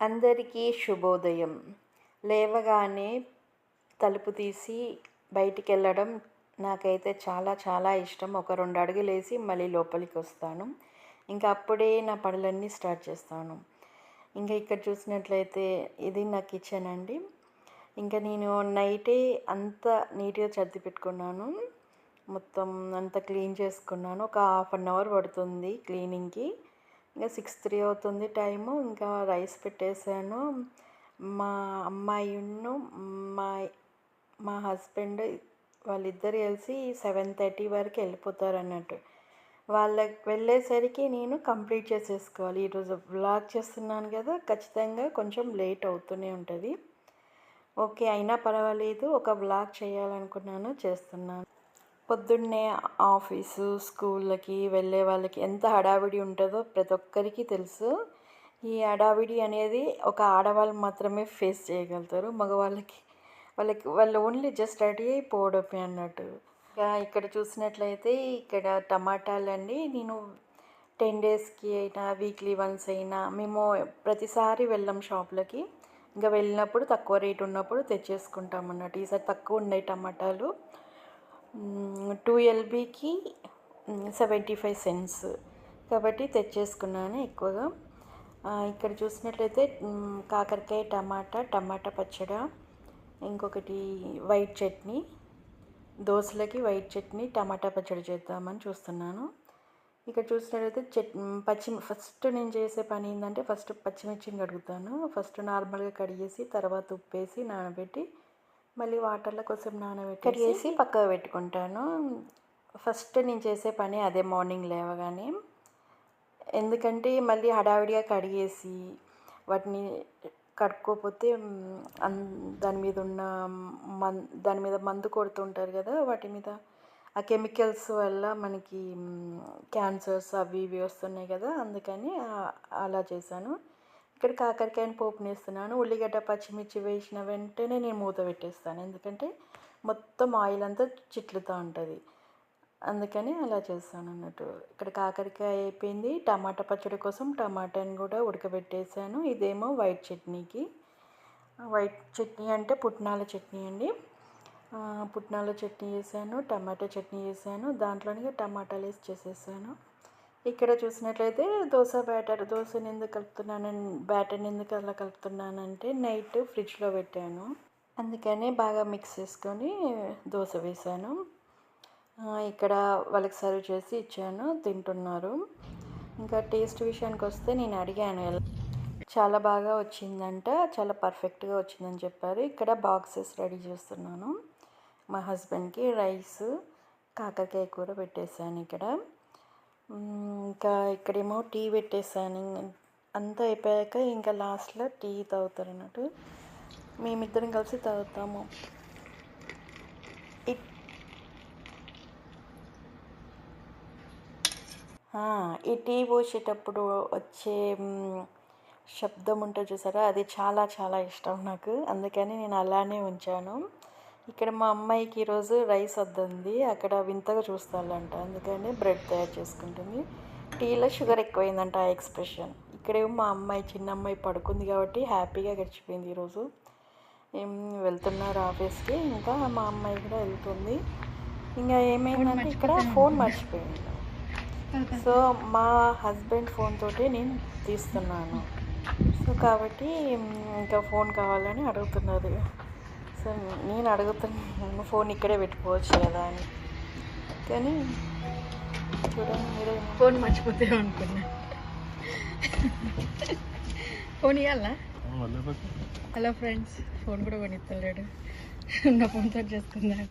అందరికీ శుభోదయం. లేవగానే తలుపు తీసి బయటికి వెళ్ళడం నాకైతే చాలా చాలా ఇష్టం. ఒక రెండు అడుగులు వేసి మళ్ళీ లోపలికి వస్తాను. ఇంకా అప్పుడే నా పనులన్నీ స్టార్ట్ చేస్తాను. ఇంకా ఇక్కడ చూసినట్లయితే ఇది నా కిచెన్ అండి. ఇంకా నేను నైటే అంత నీట్గా సర్ది పెట్టుకున్నాను. మొత్తం అంతా క్లీన్ చేసుకున్నాను. ఒక హాఫ్ అన్ అవర్ పడుతుంది క్లీనింగ్కి. ఇంకా సిక్స్ త్రీ అవుతుంది టైము. ఇంకా రైస్ పెట్టేశాను మా అమ్మాయిను మా మా హస్బెండ్ వాళ్ళిద్దరు కలిసి సెవెన్ థర్టీ వరకు వెళ్ళిపోతారు అన్నట్టు. వాళ్ళకి వెళ్ళేసరికి నేను కంప్లీట్ చేసేసుకోవాలి. ఈరోజు బ్లాగ్ చేస్తున్నాను కదా ఖచ్చితంగా కొంచెం లేట్ అవుతూనే ఉంటుంది. ఓకే అయినా పర్వాలేదు. ఒక బ్లాగ్ చేయాలనుకున్నాను చేస్తున్నాను. పొద్దున్నే ఆఫీసు స్కూళ్ళకి వెళ్ళే వాళ్ళకి ఎంత హడావిడి ఉంటుందో ప్రతి ఒక్కరికి తెలుసు. ఈ హడావిడి అనేది ఒక ఆడవాళ్ళు మాత్రమే ఫేస్ చేయగలుగుతారు. మగవాళ్ళకి వాళ్ళకి వాళ్ళు ఓన్లీ జస్ట్ రెడీ అయిపోవడమే అన్నట్టు. ఇంకా ఇక్కడ చూసినట్లయితే ఇక్కడ టమాటాలండి. నేను టెన్ డేస్కి అయినా వీక్లీ వన్స్ అయినా మేము ప్రతిసారి వెళ్ళాం షాప్లకి. ఇంకా వెళ్ళినప్పుడు తక్కువ రేట్ ఉన్నప్పుడు తెచ్చేసుకుంటాం అన్నట్టు. ఈసారి తక్కువ ఉన్నాయి టమాటాలు. టూ ఎల్బీకి సెవెంటీ ఫైవ్ సెంట్స్ కాబట్టి తెచ్చేసుకున్నాను ఎక్కువగా. ఇక్కడ చూసినట్లయితే కాకరకాయ టమాటా టమాటా పచ్చడ ఇంకొకటి వైట్ చట్నీ దోశలకి వైట్ చట్నీ టమాటా పచ్చడి చేద్దామని చూస్తున్నాను. ఇక్కడ చూసినట్లయితే చట్ పచ్చి ఫస్ట్ నేను చేసే పని ఏంటంటే ఫస్ట్ పచ్చిమిర్చిని కడుగుతాను. ఫస్ట్ నార్మల్గా కడిగేసి తర్వాత ఉప్పేసి నానబెట్టి మళ్ళీ వాటర్లో కొంచెం నానబెట్టి కడిగేసి పక్కకు పెట్టుకుంటాను. ఫస్ట్ నేను చేసే పని అదే మార్నింగ్ లేవగానే. ఎందుకంటే మళ్ళీ హడావిడిగా కడిగేసి వాటిని కడుక్కోపోతే దాని మీద ఉన్న మన్ దాని మీద మందు కొడుతుంటారు కదా వాటి మీద ఆ కెమికల్స్ వల్ల మనకి క్యాన్సర్స్ అవి ఇవి వస్తున్నాయి కదా అందుకని అలా చేశాను. ఇక్కడ కాకరకాయని పోపుని వేస్తున్నాను ఉల్లిగడ్డ పచ్చిమిర్చి వేసిన వెంటనే నేను మూత పెట్టేస్తాను. ఎందుకంటే మొత్తం ఆయిల్ అంతా చిట్లుతూ ఉంటుంది. అందుకని అలా చేస్తాను అన్నట్టు. ఇక్కడ కాకరకాయ అయిపోయింది. టమాటా పచ్చడి కోసం టమాటాని కూడా ఉడకబెట్టేసాను ఇదేమో వైట్ చట్నీకి. వైట్ చట్నీ అంటే పుట్నాల చట్నీ అండి. పుట్నాల చట్నీ చేశాను టమాటా చట్నీ చేశాను. దాంట్లోనే టమాటాలు వేసి చేసేసాను. ఇక్కడ చూసినట్లయితే దోశ బ్యాటర్ దోశని ఎందుకు కలుపుతున్నాను బ్యాటర్ని ఎందుకు అలా కలుపుతున్నానంటే నైట్ ఫ్రిడ్జ్లో పెట్టాను. అందుకని బాగా మిక్స్ చేసుకొని దోశ వేసాను ఇక్కడ వాళ్ళకి సర్వ్ చేసి ఇచ్చాను తింటున్నారు. ఇంకా టేస్ట్ విషయానికి వస్తే నేను అడిగాను చాలా బాగా వచ్చిందంట చాలా పర్ఫెక్ట్గా వచ్చిందని చెప్పారు. ఇక్కడ బాక్సెస్ రెడీ చేస్తున్నాను. మా హస్బెండ్కి రైస్ కాకరకాయ కూర పెట్టేశాను ఇక్కడ. ఇంకా ఇక్కడేమో టీ పెట్టేసాను అంతా అయిపోయాక ఇంకా లాస్ట్లో టీ తాగుతారు అన్నట్టు మేమిద్దరం కలిసి తాగుతాము. ఈ టీ పోసేటప్పుడు వచ్చే శబ్దం ఉంటుంది చూసారా? అది చాలా చాలా ఇష్టం నాకు. అందుకని నేను అలానే ఉంచాను. ఇక్కడ మా అమ్మాయికి ఈరోజు రైస్ వద్దంది. అక్కడ వింతగా చూస్తాలంట అందుకని బ్రెడ్ తయారు చేసుకుంటుంది. టీలో షుగర్ ఎక్కువైందంట ఆ ఎక్స్ప్రెషన్. ఇక్కడేమో మా అమ్మాయి చిన్న అమ్మాయి పడుకుంది కాబట్టి హ్యాపీగా గడిచిపోయింది ఈరోజు వెళ్తున్నారు ఆఫీస్కి? ఇంకా మా అమ్మాయి కూడా వెళ్తుంది. ఇంకా ఏమైందంటే ఇక్కడ ఫోన్ మర్చిపోయింది. సో మా హస్బెండ్ ఫోన్ తోటి నేను తీస్తున్నాను. సో కాబట్టి ఇంకా ఫోన్ కావాలని అడుగుతున్నారు. సో నేను అడుగుతున్నాను ఫోన్ ఇక్కడే పెట్టుకోవచ్చు కదా అని. కానీ చూడండి మీరు ఫోన్ మర్చిపోతే అనుకున్నా. ఫోన్ ఇవ్వాలా హలో ఫ్రెండ్స్ ఫోన్ కూడా కొనిస్తలేడు నా ఫోన్ సెట్ చేసుకున్నాను